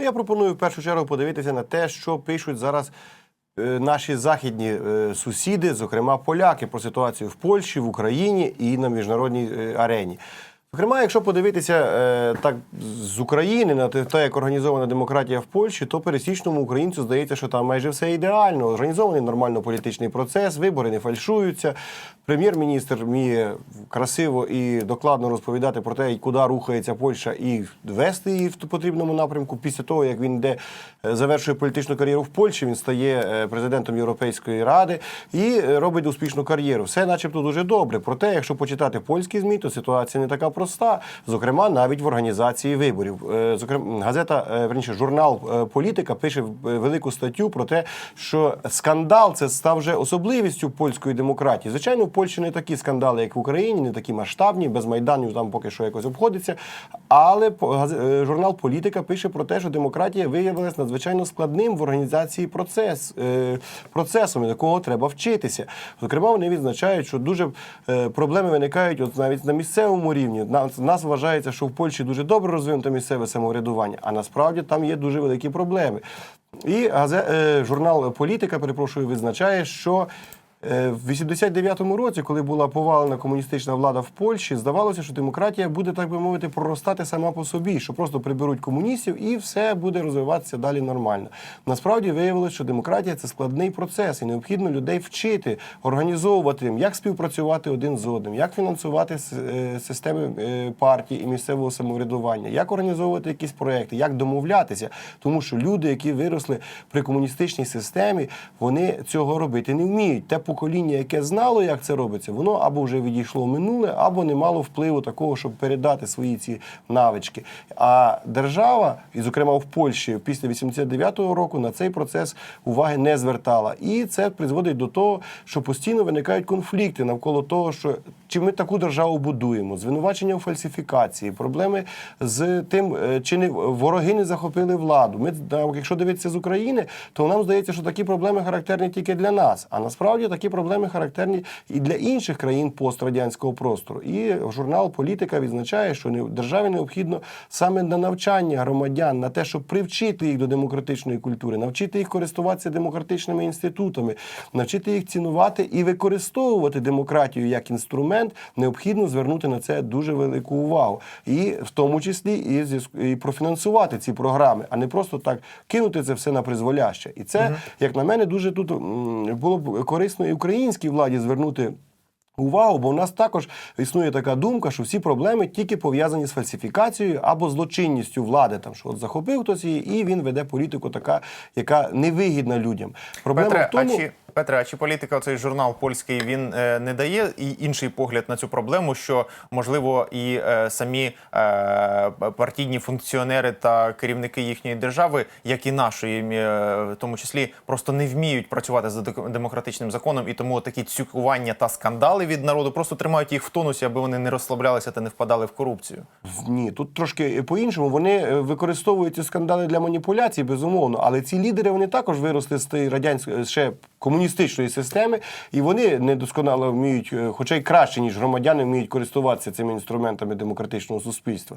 Ну, я пропоную в першу чергу подивитися на те, що пишуть зараз е, наші західні е, сусіди, зокрема поляки, про ситуацію в Польщі, в Україні і на міжнародній е, арені. Зокрема, якщо подивитися е, так з України на те, як організована демократія в Польщі, то пересічному українцю здається, що там майже все ідеально. Організований нормально політичний процес, вибори не фальшуються. Прем'єр-міністр вміє красиво і докладно розповідати про те, куди рухається Польща, і вести її в потрібному напрямку. Після того, як він йде, е, завершує політичну кар'єру в Польщі, він стає е, президентом Європейської ради і робить успішну кар'єру. Все, начебто, дуже добре. Проте, якщо почитати польські змі, то ситуація не така проста. Зокрема, навіть в організації виборів. Е, Зокрема, газета, е, верніше, журнал е, Політика пише велику статтю про те, що скандал це став вже особливістю польської демократії. Звичайно, в Польщі не такі скандали, як в Україні, не такі масштабні, без майданів там поки що якось обходиться. Але журнал Політика пише про те, що демократія виявилась надзвичайно складним в організації процес, процесом, якого треба вчитися. Зокрема, вони відзначають, що дуже проблеми виникають от навіть на місцевому рівні. Нас, нас вважається, що в Польщі дуже добре розвинуто місцеве самоврядування, а насправді там є дуже великі проблеми. І газе, е, журнал Політика, перепрошую, визначає, що В 89-му році, коли була повалена комуністична влада в Польщі, здавалося, що демократія буде, так би мовити, проростати сама по собі, що просто приберуть комуністів і все буде розвиватися далі нормально. Насправді виявилося, що демократія це складний процес, і необхідно людей вчити, організовувати їм, як співпрацювати один з одним, як фінансувати е, системи е, партій і місцевого самоврядування, як організовувати якісь проекти, як домовлятися. Тому що люди, які виросли при комуністичній системі, вони цього робити не вміють. Те покоління, яке знало, як це робиться, воно або вже відійшло в минуле, або не мало впливу такого, щоб передати свої ці навички. А держава, і зокрема в Польщі, після 89-го року на цей процес уваги не звертала. І це призводить до того, що постійно виникають конфлікти навколо того, що чи ми таку державу будуємо, звинувачення у фальсифікації, проблеми з тим, е, чи не вороги не захопили владу. Ми якщо дивитися з України, то нам здається, що такі проблеми характерні тільки для нас. А насправді такі проблеми характерні і для інших країн пострадянського простору. І журнал Політика відзначає, що не- державі необхідно саме на навчання громадян, на те, щоб привчити їх до демократичної культури, навчити їх користуватися демократичними інститутами, навчити їх цінувати і використовувати демократію як інструмент, необхідно звернути на це дуже велику увагу. І в тому числі і, і профінансувати ці програми, а не просто так кинути це все на призволяще. І це, як на мене, дуже тут було б корисно і українській владі звернути. Увагу, бо в нас також існує така думка, що всі проблеми тільки пов'язані з фальсифікацією або злочинністю влади. Там що от захопив хтось її, і він веде політику, така, яка невигідна людям. Проблема Петре, в тому, а чи Петре, а чи політика, цей журнал польський, він е, не дає і інший погляд на цю проблему, що можливо і е, самі е, партійні функціонери та керівники їхньої держави, як і нашої, е, в тому числі, просто не вміють працювати за демократичним законом, і тому такі цюкування та скандали від народу просто тримають їх в тонусі, аби вони не розслаблялися та не впадали в корупцію. Ні, тут трошки по-іншому. Вони е, використовують ці скандали для маніпуляцій, безумовно. Але ці лідери вони також виросли з радянської ще комуністичної системи, і вони недосконало вміють, е, хоча й краще ніж громадяни, вміють користуватися цими інструментами демократичного суспільства.